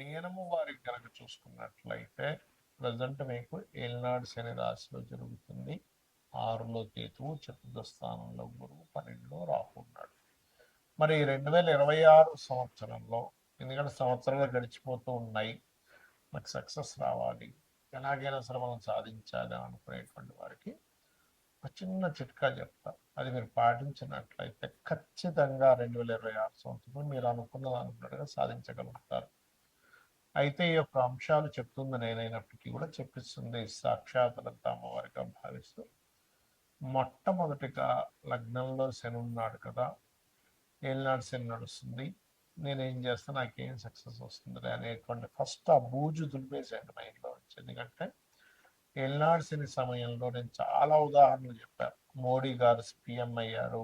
మీనము వారికి కనుక చూసుకున్నట్లయితే ప్రజెంట్ మీకు ఏలినాడు శని రాశిలో జరుగుతుంది. ఆరులో కేతువు చతుర్థ స్థానంలో గురువు పన్నెండులో రాహు ఉన్నాడు. మరి రెండు వేల ఇరవై ఆరు సంవత్సరంలో ఎందుకంటే సంవత్సరాలు గడిచిపోతూ ఉన్నాయి నాకు సక్సెస్ రావాలి ఎలాగైనా సరే మనం సాధించాలి అనుకునేటువంటి వారికి ఒక చిన్న చిట్కా చెప్తా. అది మీరు పాటించినట్లయితే ఖచ్చితంగా రెండు వేల ఇరవై ఆరు సంవత్సరంలో మీరు అనుకున్నది అనుకున్నట్టుగా సాధించగలుగుతారు. అయితే ఈ యొక్క అంశాలు చెప్తుంది నేనైనప్పటికీ కూడా చెప్పిస్తుంది సాక్షాత్ అమ్మవారిగా భావిస్తూ. మొట్టమొదటిగా లగ్నంలో శని ఉన్నాడు కదా ఏలినాడు శని నడుస్తుంది. నేనేం చేస్తా నాకేం సక్సెస్ వస్తుంది అనేటువంటి ఫస్ట్ ఆ బూజు దులిపేసేయండి మైండ్లో నుంచి. ఎందుకంటే ఏలినాడు శని సమయంలో నేను చాలా ఉదాహరణలు చెప్పాను. మోడీ గారు పిఎం అయ్యారు.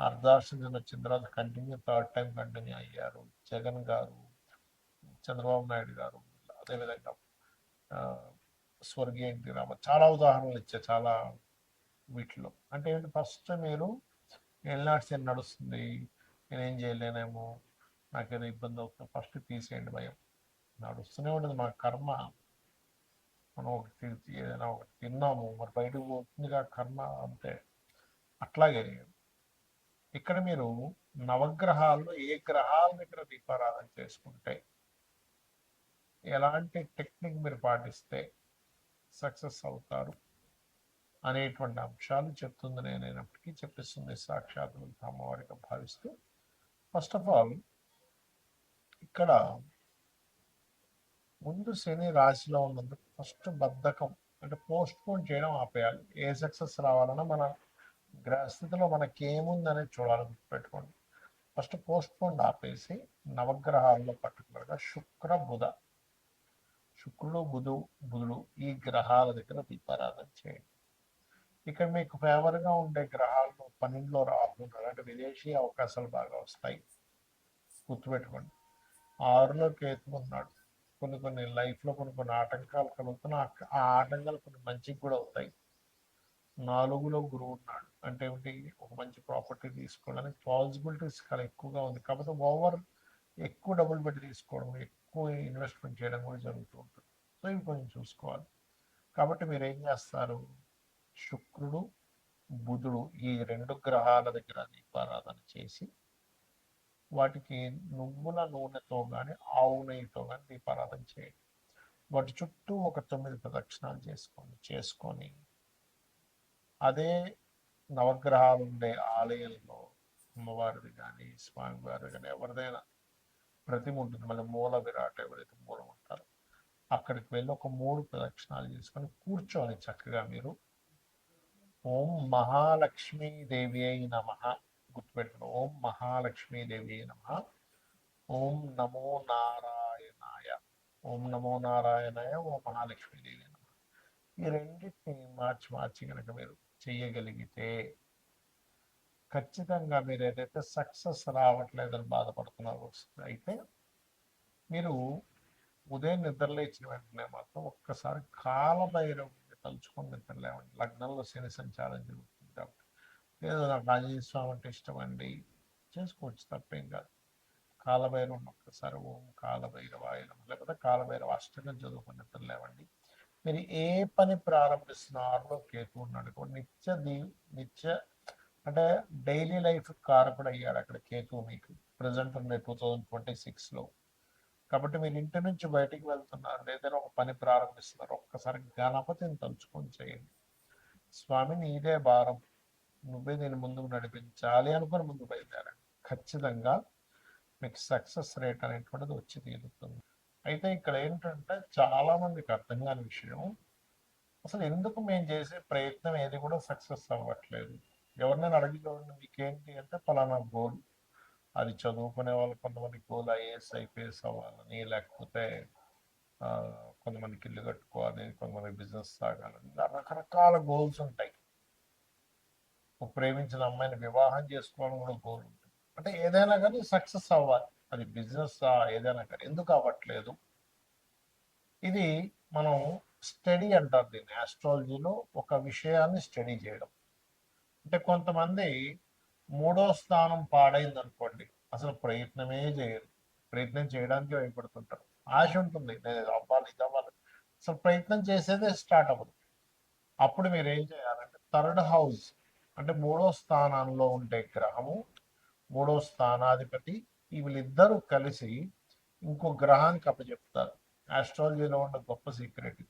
అర్ధాశ్రం వచ్చిన తర్వాత కంటిన్యూ థర్డ్ టైం కంటిన్యూ అయ్యారు. జగన్ గారు చంద్రబాబు నాయుడు గారు అదేవిధంగా స్వర్గీయ ఎన్టీ రామ చాలా ఉదాహరణలు ఇచ్చా చాలా వీటిలో. అంటే ఫస్ట్ మీరు ఎల్నాట్స్ ఏం నడుస్తుంది నేనేం చేయలేనేమో నాకు ఏదో ఇబ్బంది అవుతుంది ఫస్ట్ తీసేయండి భయం. నడుస్తూనే ఉండదు మా కర్మ. మనం ఒకటి ఏదైనా ఒకటి తిన్నాము మరి బయటకు పోతుందిగా కర్మ అంతే అట్లాగే ఇక్కడ మీరు నవగ్రహాల్లో ఏ గ్రహాల దగ్గర దీపారాధన చేసుకుంటే ఎలాంటి టెక్నిక్ మీరు పాటిస్తే సక్సెస్ అవుతారు అనేటువంటి అంశాలు చెప్తుంది నేనైనప్పటికీ చెప్పిస్తుంది సాక్షాత్ అమ్మవారిగా భావిస్తూ. ఫస్ట్ ఆఫ్ ఆల్ ఇక్కడ ముందు శని రాశిలో ఉన్నందుకు ఫస్ట్ బద్ధకం అంటే పోస్ట్ పోన్ చేయడం ఆపేయాలి. ఏ సక్సెస్ రావాలన్నా మన గ్రహస్థితిలో మనకి ఏముందనేది చూడాలని పెట్టుకోండి ఫస్ట్ పోస్ట్ పోన్ ఆపేసి నవగ్రహాల్లో పర్టికులర్గా శుక్ర బుధ శుక్రుడు బుధు బుధుడు ఈ గ్రహాల దగ్గర దీపారాధన చేయండి. ఇక్కడ మీకు ఫేవర్గా ఉండే గ్రహాలు పన్నెండులో రాహులు అంటే విదేశీ అవకాశాలు బాగా వస్తాయి. గుర్తుపెట్టుకోండి. ఆరులో కేతు ఉన్నాడు. కొన్ని కొన్ని లైఫ్లో కొన్ని కొన్ని ఆటంకాలు కలుగుతున్నా ఆ- ఆ ఆటంకాలు కొన్ని మంచికి కూడా అవుతాయి. నాలుగులో గురువు ఉన్నాడు. అంటే ఏమిటి? ఒక మంచి ప్రాపర్టీ తీసుకోవడానికి పాసిబిలిటీస్ చాలా ఎక్కువగా ఉంది. కాకపోతే ఓవర్ ఎక్కువ డబ్బులు పెట్టి తీసుకోవడం ఎక్కువ ఇన్వెస్ట్మెంట్ చేయడం కూడా జరుగుతూ ఉంటుంది సో ఇవి కొంచెం చూసుకోవాలి కాబట్టి మీరు ఏం చేస్తారు? శుక్రుడు బుధుడు ఈ రెండు గ్రహాల దగ్గర దీపారాధన చేసి వాటికి నువ్వుల నూనెతో కానీ ఆవు నెయ్యితో కానీ దీపారాధన చేయండి. వాటి చుట్టూ ఒక తొమ్మిది ప్రదక్షిణాలు చేసుకోండి. చేసుకొని అదే నవగ్రహాలు ఉండే ఆలయంలో అమ్మవారిది కానీ స్వామివారిది కానీ ఎవరిదైనా ప్రతిమ ఉంటుంది. మళ్ళీ మూల విరాట్ ఎవరైతే మూలం ఉంటారో అక్కడికి వెళ్ళి ఒక మూడు ప్రదక్షిణాలు చేసుకొని కూర్చోవాలి చక్కగా మీరు. ఓం మహాలక్ష్మీ దేవి అయి నమ. గుర్తుపెట్టుకుని ఓం మహాలక్ష్మీ దేవి అయి నమ. ఓం నమో నారాయణాయ. ఓం నమో నారాయణాయ. ఓం మహాలక్ష్మీదేవి నమ. ఈ రెండింటిని మార్చి మార్చి కనుక మీరు చెయ్యగలిగితే ఖచ్చితంగా మీరు ఏదైతే సక్సెస్ రావట్లేదని బాధపడుతున్నారో అయితే మీరు ఉదయం నిద్రలేచిన వెంటనే మాత్రం ఒక్కసారి కాలభైరవుని తలుచుకొని నిద్రలేవండి లగ్నంలో శని సంచారం జరుగుతుంది కాబట్టి. లేదా నాకు ఆంజనేయ స్వామి అంటే ఇష్టం అండి చేసుకోవచ్చు తప్పేం కాదు. కాలభైరవుని ఒక్కసారి ఓం కాలభైరవాయ నమః లేకపోతే కాలభైరవ అష్టకం చదువుకొని నిద్రలేవండి మీరు ఏ పని ప్రారంభిస్తున్నారో కేతు ఉన్నాడు నిత్య దీ నిత్య అంటే డైలీ లైఫ్ కారకుడు అయ్యాడు అక్కడ కేతు మీకు. ప్రజెంట్ ఉండే టూ థౌజండ్ ట్వంటీ సిక్స్లో. కాబట్టి మీరు ఇంటి నుంచి బయటికి వెళ్తున్నారు ఏదైనా ఒక పని ప్రారంభిస్తున్నారు ఒక్కసారి గణపతిని తలుచుకొని చేయండి. స్వామి నీదే భారం. నువ్వే నేను ముందుకు నడిపించాలి అనుకుని ముందు బయలుదేరండి. ఖచ్చితంగా మీకు సక్సెస్ రేట్ అనేటువంటిది వచ్చి తీరుతుంది. అయితే ఇక్కడ ఏంటంటే చాలా మందికి అర్థం కాని విషయం అసలు ఎందుకు మేము చేసే ప్రయత్నం ఏది కూడా సక్సెస్ అవ్వట్లేదు. ఎవరినైనా అడిగి చూడండి మీకేంటి అంటే పలానా గోల్. అది చదువుకునే వాళ్ళు కొంతమంది గోల్ ఐఏఎస్ ఐపీఎస్ అవ్వాలని లేకపోతే కొంతమందికి ఇల్లు కట్టుకోవాలి కొంతమంది బిజినెస్ సాగాలని. రకరకాల గోల్స్ ఉంటాయి. ఒక ప్రేమించిన అమ్మాయిని వివాహం చేసుకోవడం కూడా గోల్ ఉంటుంది. అంటే ఏదైనా కానీ సక్సెస్ అవ్వాలి. అది బిజినెస్ ఏదైనా కానీ. ఎందుకు అవ్వట్లేదు? ఇది మనం స్టడీ అంటారు దీన్ని. ఆస్ట్రాలజీలో ఒక విషయాన్ని స్టడీ చేయడం. అంటే కొంతమంది మూడో స్థానం పాడైంది అనుకోండి అసలు ప్రయత్నమే చేయరు. ప్రయత్నం చేయడానికి భయపడుతుంటారు. ఆశ ఉంటుంది నేను అవ్వాలి ఇది అవ్వాలి. అసలు ప్రయత్నం చేసేదే స్టార్ట్ అవ్వదు. అప్పుడు మీరు ఏం చేయాలంటే థర్డ్ హౌస్ అంటే మూడో స్థానంలో ఉండే గ్రహము మూడో స్థానాధిపతి వీళ్ళిద్దరూ కలిసి ఇంకో గ్రహానికి అప్పచెప్తారు ఆస్ట్రాలజీలో ఉన్న గొప్ప సీక్రెట్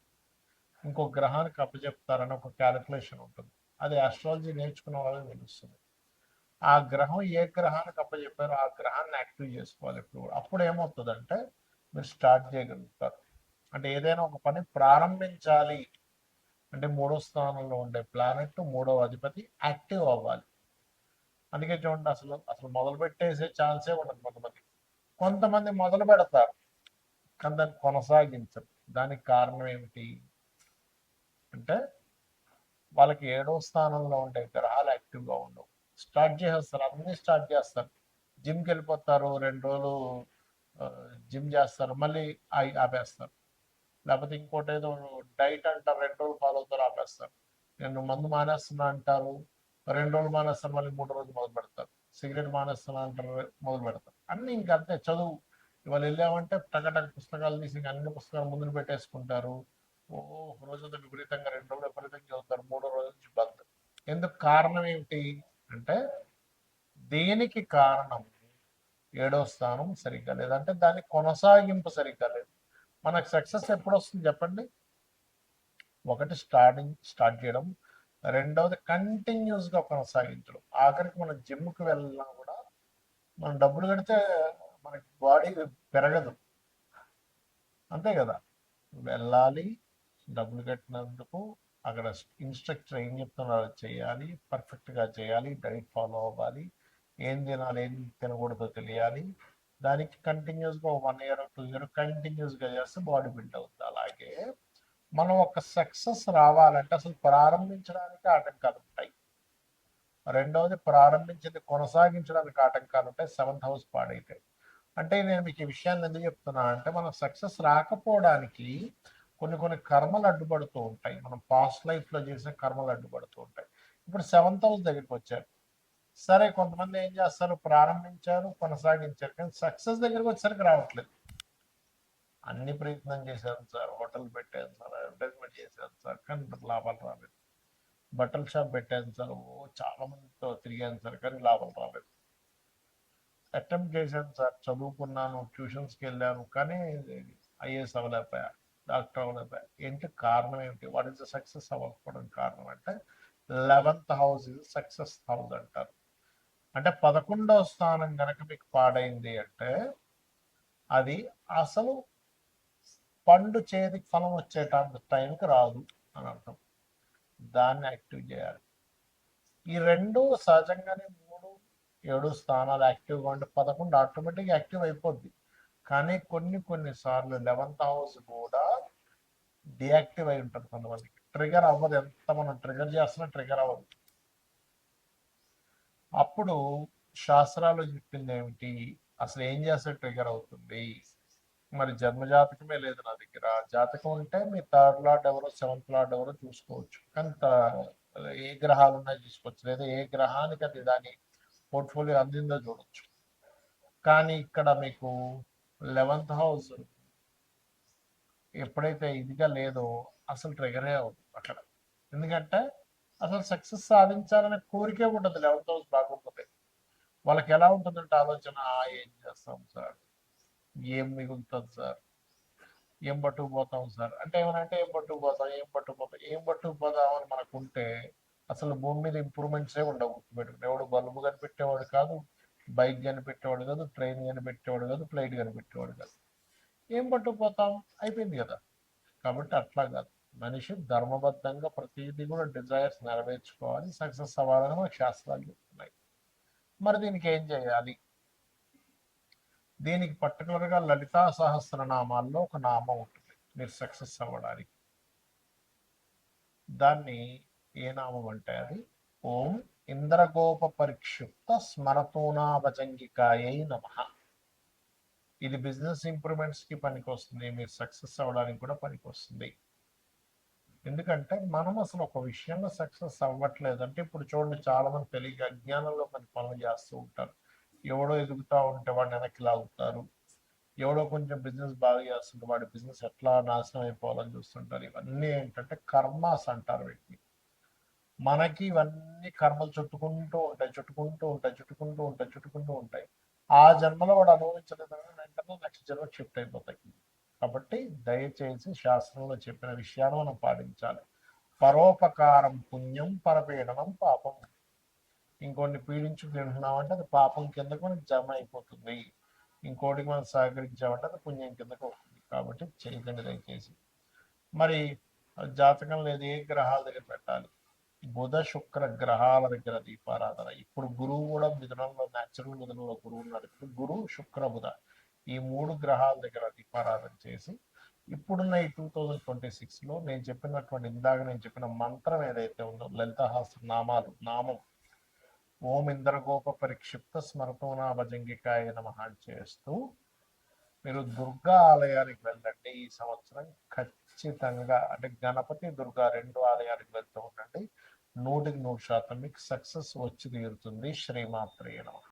ఇంకో గ్రహానికి అప్పచెప్తారని ఒక క్యాలిక్యులేషన్ ఉంటుంది. అది ఆస్ట్రాలజీ నేర్చుకున్న వాళ్ళకి తెలుస్తుంది. ఆ గ్రహం ఏ గ్రహానికి అప్పచెప్పారో ఆ గ్రహాన్ని యాక్టివ్ చేసుకోవాలి ఇప్పుడు కూడా. అప్పుడు ఏమవుతుందంటే మీరు స్టార్ట్ చేయగలుగుతారు. అంటే ఏదైనా ఒక పని ప్రారంభించాలి. అంటే మూడో స్థానంలో ఉండే ప్లానెట్ మూడో అధిపతి యాక్టివ్ అవ్వాలి. అందుకే చూడండి అసలు అసలు మొదలు పెట్టేసే ఛాన్సే ఉండదు కొంతమంది కొంతమంది మొదలు పెడతారు కానీ దాన్ని కొనసాగించరు. దానికి కారణం ఏమిటి? అంటే వాళ్ళకి ఏడో స్థానంలో ఉంటే గ్రహాలు యాక్టివ్గా ఉండవు. స్టార్ట్ చేసేస్తారు. అన్నీ స్టార్ట్ చేస్తారు. జిమ్కి వెళ్ళిపోతారు. రెండు రోజులు జిమ్ చేస్తారు. మళ్ళీ ఆపేస్తారు. లేకపోతే ఇంకోటి ఏదో డైట్ అంటారు. రెండు రోజులు ఫాలో అవుతారు ఆపేస్తారు. నేను మందు మానేస్తున్నా అంటారు. రెండు రోజులు మానేస్తారు మళ్ళీ మూడు రోజులు మొదలు పెడతారు. సిగరెట్ మానేస్తున్నా అంటారు మొదలు పెడతారు. అన్ని ఇంకా అంతే. చదువు. ఇవాళ వెళ్ళామంటే టకటక పుస్తకాలు తీసి ఇంకా అన్ని పుస్తకాలు ముందు పెట్టేసుకుంటారు. ఓ రోజంతా విపరీతంగా రెండు రోజులు విపరీతంగా చదువుతారు మూడో రోజు నుంచి బంద్. ఎందుకు కారణం ఏమిటి అంటే దేనికి కారణం? ఏడో స్థానం సరిగ్గా లేదంటే దాని కొనసాగింపు సరిగ్గా లేదు. మనకు సక్సెస్ ఎప్పుడు వస్తుంది చెప్పండి? ఒకటి స్టార్టింగ్ స్టార్ట్ చేయడం రెండవది కంటిన్యూస్గా కొనసాగించడం. ఆఖరికి మనం జిమ్కి వెళ్ళినా కూడా మనం డబ్బులు కడితే మనకి బాడీ పెరగదు. అంతే కదా? వెళ్ళాలి డబ్బులు కట్టినందుకు అక్కడ ఇన్స్ట్రక్టర్ ఏం చెప్తున్నారో చేయాలి పర్ఫెక్ట్గా చేయాలి డైట్ ఫాలో అవ్వాలి ఏం తినాలి ఏం తినకూడదో తెలియాలి. దానికి కంటిన్యూస్గా వన్ ఇయర్ టూ ఇయర్ కంటిన్యూస్గా చేస్తే బాడీ బిల్డ్ అవుతుంది అలాగే మనం ఒక సక్సెస్ రావాలంటే అసలు ప్రారంభించడానికి ఆటంకాలు ఉంటాయి. రెండవది ప్రారంభించింది కొనసాగించడానికి ఆటంకాలు ఉంటాయి. సెవెంత్ హౌస్ పాడైతే అంటే నేను మీకు ఈ విషయాన్ని ఎందుకు చెప్తున్నా అంటే మనం సక్సెస్ రాకపోవడానికి కొన్ని కొన్ని కర్మలు అడ్డుపడుతూ ఉంటాయి. మనం పాస్ట్ లైఫ్లో చేసిన కర్మలు అడ్డుపడుతూ ఉంటాయి. ఇప్పుడు సెవెంత్ హౌస్ దగ్గరికి వచ్చారు. సరే కొంతమంది ఏం చేస్తారు? ప్రారంభించారు కొనసాగించారు. కానీ సక్సెస్ దగ్గరికి వచ్చేసరికి రావట్లేదు. అన్ని ప్రయత్నం చేశాను సార్. హోటల్ పెట్టాను సార్ అడ్వర్టైజ్మెంట్ చేశాను సార్ కానీ లాభాలు రాలేదు. బట్టల షాప్ పెట్టాను సార్. ఓ చాలా మందితో తిరిగాను సార్ కానీ లాభాలు రాలేదు. అటెంప్ట్ చేశాను సార్. చదువుకున్నాను ట్యూషన్స్కి వెళ్ళాను కానీ ఐఏఎస్ అవ్వలేకపోయా. డాక్టర్ అవ్వలేకపోయా ఏంటి కారణం ఏమిటి? వాట్ ఇస్ ద సక్సెస్ అవ్వకపోవడం కారణం అంటే eleventh house is success house అంటారు. అంటే పదకొండవ స్థానం కనుక మీకు పాడైంది అంటే అది అసలు పండు చేతికి ఫలం వచ్చేటంత టైంకి రాదు అని అర్థం. దాన్ని యాక్టివ్ చేయాలి. ఈ రెండు సహజంగానే మూడు ఏడు స్థానాలు యాక్టివ్గా ఉంటే పదకొండు ఆటోమేటిక్గా యాక్టివ్ అయిపోద్ది. కానీ కొన్ని కొన్ని సార్లు లెవెన్త్ హౌస్ కూడా డియాక్టివ్ అయి ఉంటుంది కొంతమందికి. ట్రిగర్ అవ్వదు. ఎంత మనం ట్రిగర్ చేస్తున్నా ట్రిగర్ అవ్వదు. అప్పుడు శాస్త్రాలు చెప్పింది ఏమిటి? అసలు ఏం చేస్తే ట్రిగర్ అవుతుంది? మరి జన్మ జాతకమే లేదు నా దగ్గర. జాతకం ఉంటే మీ థర్డ్ లార్డ్ ఎవరో సెవెంత్ లార్డ్ ఎవరో చూసుకోవచ్చు. కానీ ఏ గ్రహాలు ఉన్నాయో చూసుకోవచ్చు. లేదా ఏ గ్రహానికి అది దాని పోర్ట్ఫోలియో అందిందో చూడొచ్చు. కానీ ఇక్కడ మీకు లెవెన్త్ హౌస్ ఎప్పుడైతే ఇదిగా లేదో అసలు ట్రిగరే అవుతుంది అక్కడ. ఎందుకంటే అసలు సక్సెస్ సాధించాలనే కోరికే ఉంటుంది లెవెన్త్ హౌస్ బాగోకపోతే వాళ్ళకి ఎలా ఉంటుందంటే ఆలోచన ఏం చేస్తాం సార్? ఏం మిగులుతుంది సార్? ఏం పట్టుకుపోతాం సార్? అంటే ఏమనంటే ఏం పట్టుకుపోతాం? ఏం పట్టుకుపోతాం? ఏం పట్టుకుపోతాం అని మనకు ఉంటే అసలు భూమి మీద ఇంప్రూవ్మెంట్సే ఉండవు గుర్తుపెట్టుకుని ఎవడు బల్బు కనిపెట్టేవాడు కాదు. బైక్ కనిపెట్టేవాడు కాదు ట్రైన్ కనిపెట్టేవాడు కాదు ఫ్లైట్ కనిపెట్టేవాడు కాదు. ఏం పట్టుకుపోతాం? అయిపోయింది కదా. కాబట్టి అట్లా కాదు. మనిషి ధర్మబద్ధంగా ప్రతిదీ కూడా డిజైర్స్ నెరవేర్చుకోవాలి. సక్సెస్ అవ్వాలని మనకు శాస్త్రాలు చెప్తున్నాయి. మరి దీనికి ఏం చేయాలి? దీనికి పర్టికులర్గా లలితా సహస్రనామాల్లో ఒక నామం ఉంటుంది. మీరు సక్సెస్ అవ్వడానికి. దాన్ని ఏ నామం అంటే అది? ఓం ఇంద్రగోప పరిక్షిప్త స్మరతోనాభజంగికాయై నమ. ఇది బిజినెస్ ఇంప్రూవ్మెంట్స్కి పనికొస్తుంది మీరు సక్సెస్ అవ్వడానికి కూడా పనికొస్తుంది. ఎందుకంటే మనం అసలు ఒక విషయంలో సక్సెస్ అవ్వట్లేదు. అంటే ఇప్పుడు చూడండి చాలా మంది తెలియక అజ్ఞానంలో కొన్ని పనులు చేస్తూ ఉంటారు. ఎవడో ఎదుగుతా ఉంటే వాడిని వెనక్కి లాగుతారు. ఎవడో కొంచెం బిజినెస్ బాగా చేస్తుంటే వాడి బిజినెస్ ఎట్లా నాశనం అయిపోవాలని చూస్తుంటారు. ఇవన్నీ ఏంటంటే కర్మాస్ అంటారు వీటిని. మనకి ఇవన్నీ కర్మలు చుట్టుకుంటూ ఉంటాయి చుట్టుకుంటూ ఉంటాయి చుట్టుకుంటూ ఉంటాయి చుట్టుకుంటూ ఉంటాయి. ఆ జన్మలో వాడు అనుభవించలేదని వెంటనే నెక్స్ట్ జన్మ షిఫ్ట్ అయిపోతాయి. కాబట్టి దయచేసి శాస్త్రంలో చెప్పిన విషయాన్ని మనం పాటించాలి. పరోపకారం పుణ్యం పరపీడనం పాపం. ఇంకోటిని పీడించు తింటున్నామంటే అది పాపం కిందకు మనకి జమ అయిపోతుంది. ఇంకోటికి మనం సహకరించామంటే అది పుణ్యం కిందకు వస్తుంది కాబట్టి చేయకండి దయచేసి. మరి జాతకం లేదు ఏ గ్రహాల దగ్గర పెట్టాలి? బుధ శుక్ర గ్రహాల దగ్గర దీపారాధన. ఇప్పుడు గురువు కూడా మిథునంలో న్యాచురల్ మిథునంలో గురువు ఉన్నాడు. ఇప్పుడు గురువు శుక్ర బుధ. ఈ మూడు గ్రహాల దగ్గర దీపారాధన చేసి ఇప్పుడున్న ఈ టూ థౌజండ్ ట్వంటీ సిక్స్లో నేను చెప్పినటువంటి ఇందాక నేను చెప్పిన మంత్రం ఏదైతే ఉందో లలితహాస్త్ర నామాలు నామం. ఓం ఇంద్రగోప పరిక్షిప్త స్మరతోనా భజంగికాయ నమ చేస్తూ మీరు దుర్గా ఆలయానికి వెళ్ళండి ఈ సంవత్సరం. ఖచ్చితంగా అంటే గణపతి దుర్గా రెండు ఆలయానికి వెళ్తూ ఉండండి. నూటికి నూరు శాతం మీకు సక్సెస్ వచ్చి తీరుతుంది. శ్రీమాత్రేయ నమః.